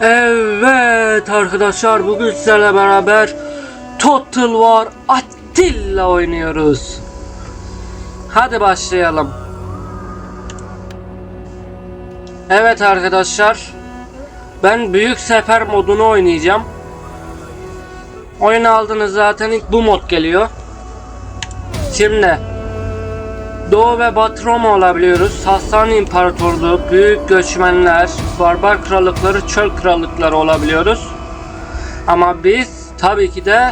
Evet arkadaşlar bugün sizlerle beraber Total War Attila oynuyoruz. Hadi başlayalım. Evet arkadaşlar ben büyük sefer modunu oynayacağım. Oyun aldınız zaten ilk bu mod geliyor. Şimdi Doğu ve Batı Roma olabiliyoruz. Sasani İmparatorluğu, Büyük Göçmenler, Barbar Krallıkları, Çöl Krallıkları olabiliyoruz. Ama biz tabii ki de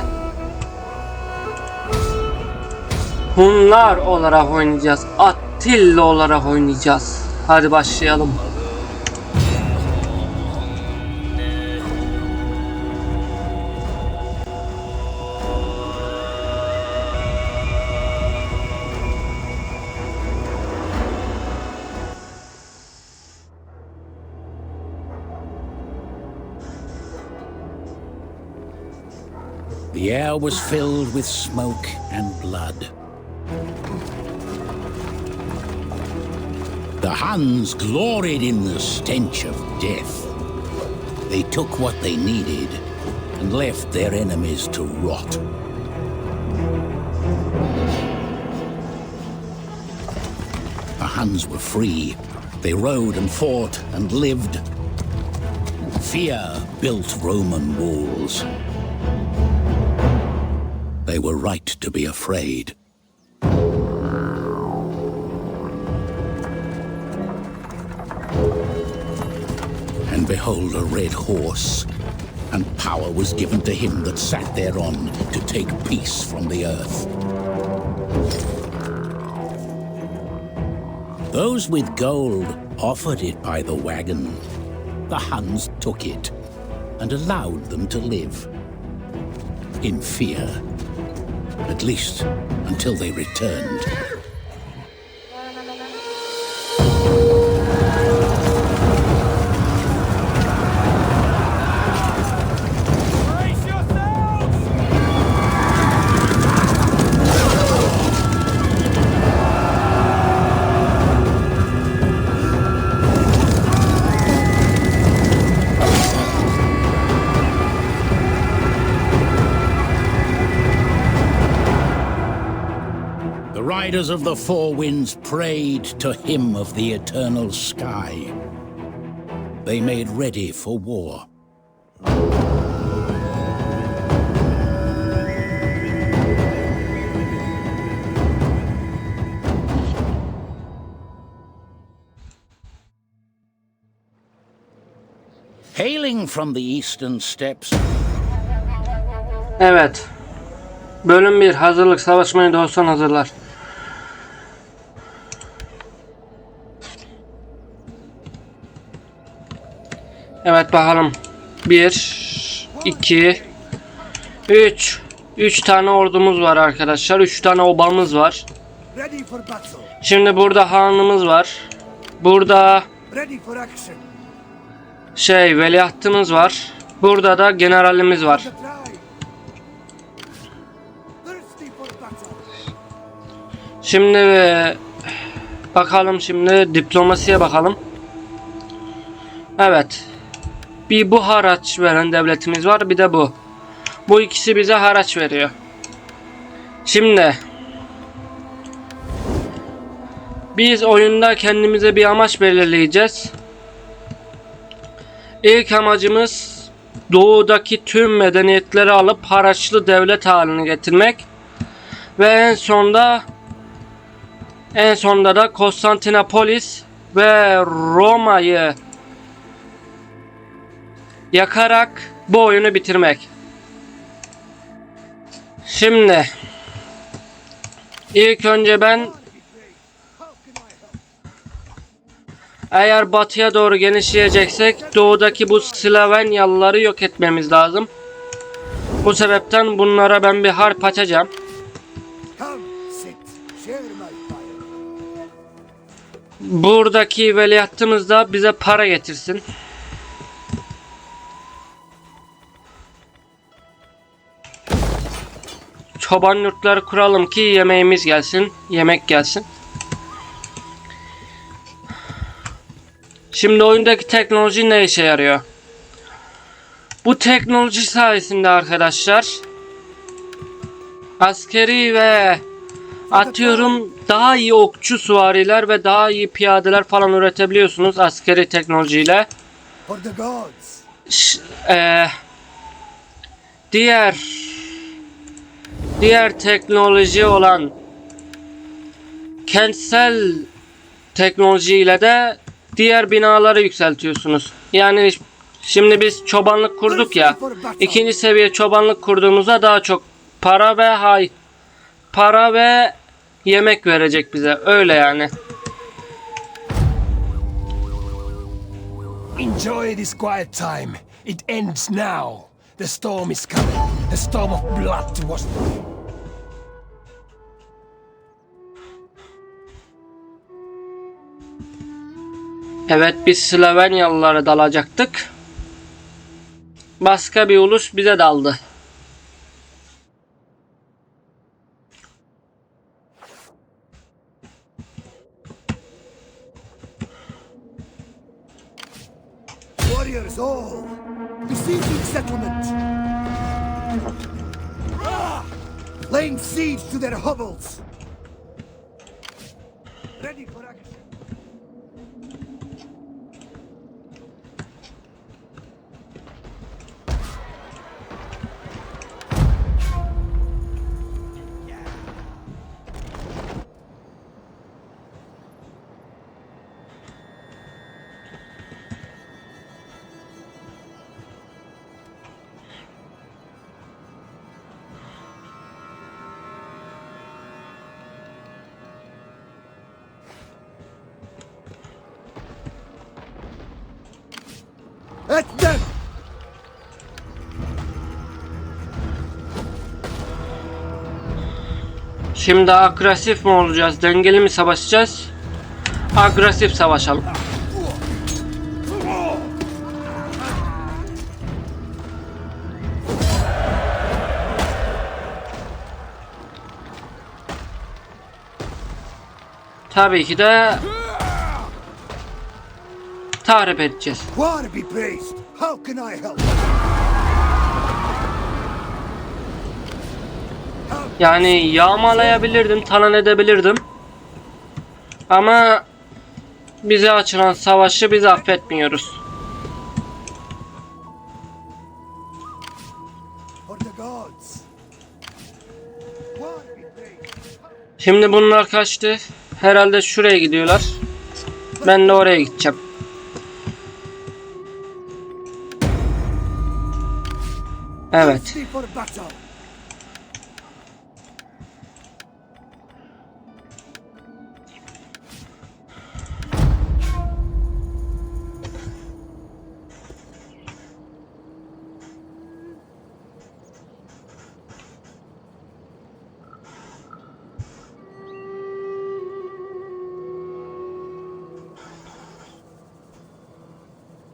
Hunlar olarak oynayacağız. Attila olarak oynayacağız. Hadi başlayalım. The air was filled with smoke and blood. The Huns gloried in the stench of death. They took what they needed and left their enemies to rot. The Huns were free. They rode and fought and lived. Fear built Roman walls. They were right to be afraid. And behold, a red horse, and power was given to him that sat thereon to take peace from the earth. Those with gold offered it by the wagon. The Huns took it and allowed them to live in fear at least until they returned. Riders of the four winds prayed to him of the eternal sky. They made ready for war. Hailing from the eastern steppes Evet. Bölüm 1 hazırlık savaşmaya doğsan hazırlar. Evet bakalım. 1 2 3 3 tane ordumuz var arkadaşlar. 3 tane obamız var. Şimdi burada hanımız var. Burada şey veliahtımız var. Burada da generalimiz var. Şimdi e, bakalım şimdi diplomasiye bakalım. Evet. Bir bu haraç veren devletimiz var bir de bu. Bu ikisi bize haraç veriyor. Şimdi biz oyunda kendimize bir amaç belirleyeceğiz. İlk amacımız doğudaki tüm medeniyetleri alıp haraçlı devlet haline getirmek ve en sonda en sonunda da Konstantinopolis ve Roma'yı yakarak bu oyunu bitirmek. Şimdi ilk önce ben eğer batıya doğru genişleyeceksek doğudaki bu Slavenyalıları yok etmemiz lazım. Bu sebepten bunlara ben bir harp açacağım. Buradaki veliahtımız da bize para getirsin. Çoban yurtları kuralım ki yemeğimiz gelsin. Yemek gelsin. Şimdi oyundaki teknoloji ne işe yarıyor? Bu teknoloji sayesinde arkadaşlar askeri ve atıyorum daha iyi okçu süvariler ve daha iyi piyadeler falan üretebiliyorsunuz askeri teknolojiyle. Ş- eee, diğer diğer teknoloji olan kentsel teknolojiyle de diğer binaları yükseltiyorsunuz. Yani şimdi biz çobanlık kurduk ya. ikinci seviye çobanlık kurduğumuzda daha çok para ve hay para ve yemek verecek bize. Öyle yani. Enjoy this quiet time. It ends now. The storm is coming. The storm of blood was. Evet biz Slovenyalılara dalacaktık. Başka bir ulus bize daldı. Warriors all. Besieging settlement. Ah! Laying siege to their hovels. Şimdi agresif mi olacağız? Dengeli mi savaşacağız? Agresif savaşalım. Tabii ki de tahrip edeceğiz. Yani yağmalayabilirdim, talan edebilirdim. Ama bize açılan savaşı biz affetmiyoruz. Şimdi bunlar kaçtı. Herhalde şuraya gidiyorlar. Ben de oraya gideceğim. Evet.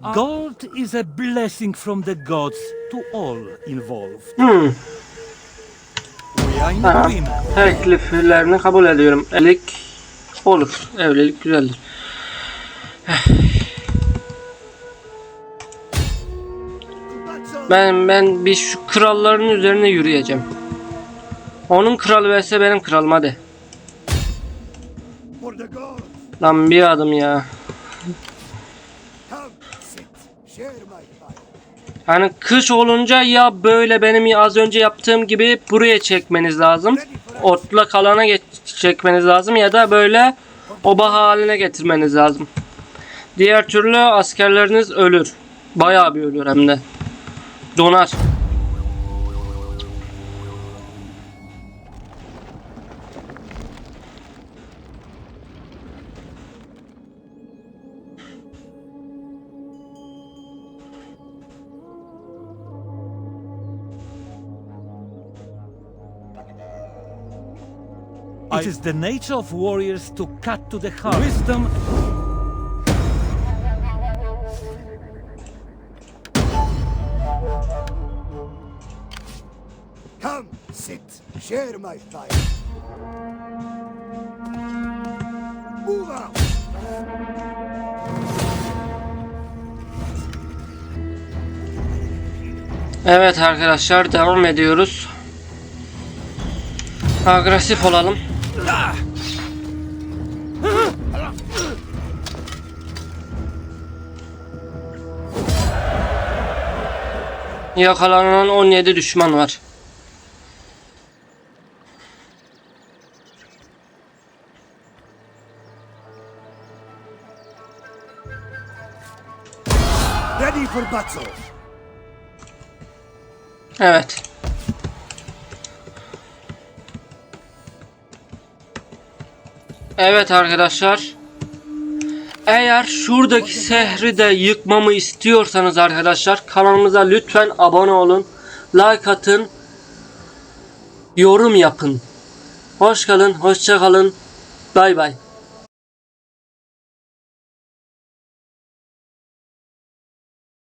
Gold is a blessing from the gods to all involved. Hmm. We are in Tamam. Tekliflerini kabul ediyorum. Evlilik olur. Evlilik güzeldir. Ben ben bir şu kralların üzerine yürüyeceğim. Onun kralı verse benim kralım hadi. Lan bir adım ya. Come, sit. Share my fire. Hani kış olunca ya böyle benim az önce yaptığım gibi buraya çekmeniz lazım. Otla kalana geç çekmeniz lazım ya da böyle oba haline getirmeniz lazım. Diğer türlü askerleriniz ölür. Bayağı bir ölür hem de. Donar. It is the nature of warriors to cut to the heart. Wisdom Come, sit. Share my fire. Move out! Evet arkadaşlar devam ediyoruz. Agresif olalım. Yakalanan 17 düşman var. Ready for battle. Evet. Evet arkadaşlar. Eğer şuradaki şehri de yıkmamı istiyorsanız arkadaşlar kanalımıza lütfen abone olun. Like atın. Yorum yapın. Hoş kalın, hoşça kalın. Bay bay.